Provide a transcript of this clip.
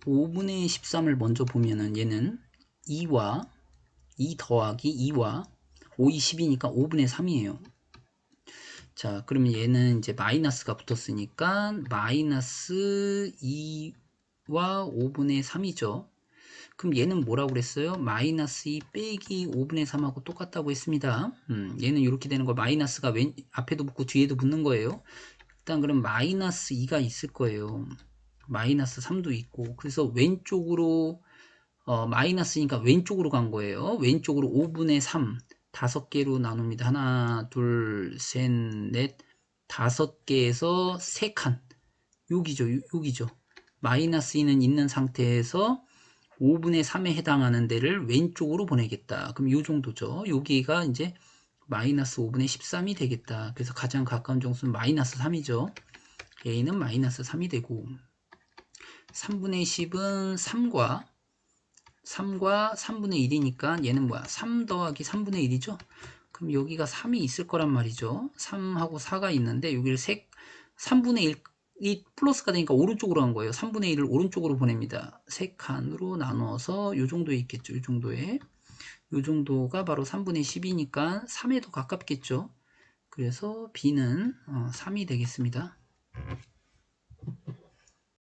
5분의 13을 먼저 보면은 얘는 2와 2 더하기 2와 5, 20이니까 5분의 3이에요. 자, 그러면 얘는 이제 마이너스가 붙었으니까 마이너스 2와 5분의 3이죠. 그럼 얘는 뭐라고 그랬어요? 마이너스 2 빼기 5분의 3하고 똑같다고 했습니다. 음, 얘는 이렇게 되는 거 마이너스가 왼, 앞에도 붙고 뒤에도 붙는 거예요. 일단 그럼 마이너스 2가 있을 거예요. 마이너스 3도 있고 그래서 왼쪽으로 어, 마이너스니까 왼쪽으로 간 거예요. 왼쪽으로 5분의 3 다섯 개로 나눕니다. 하나, 둘, 셋, 넷, 다섯 개에서 세 칸. 여기죠, 여기죠. 마이너스 2는 있는 상태에서 5분의 3에 해당하는 데를 왼쪽으로 보내겠다. 그럼 이 정도죠. 여기가 이제 마이너스 5분의 13이 되겠다. 그래서 가장 가까운 정수는 마이너스 3이죠. a는 마이너스 3이 되고 3분의 10은 3과 3과 3분의 1이니까 얘는 뭐야? 3 더하기 3분의 1이죠? 그럼 여기가 3이 있을 거란 말이죠. 3하고 4가 있는데 여기를 색 3분의 1이 플러스가 되니까 오른쪽으로 간 거예요. 3분의 1을 오른쪽으로 보냅니다. 세 칸으로 나눠서 요 정도에 있겠죠. 요 정도에. 요 정도가 바로 3분의 10이니까 3에 더 가깝겠죠. 그래서 B는 3이 어, 되겠습니다.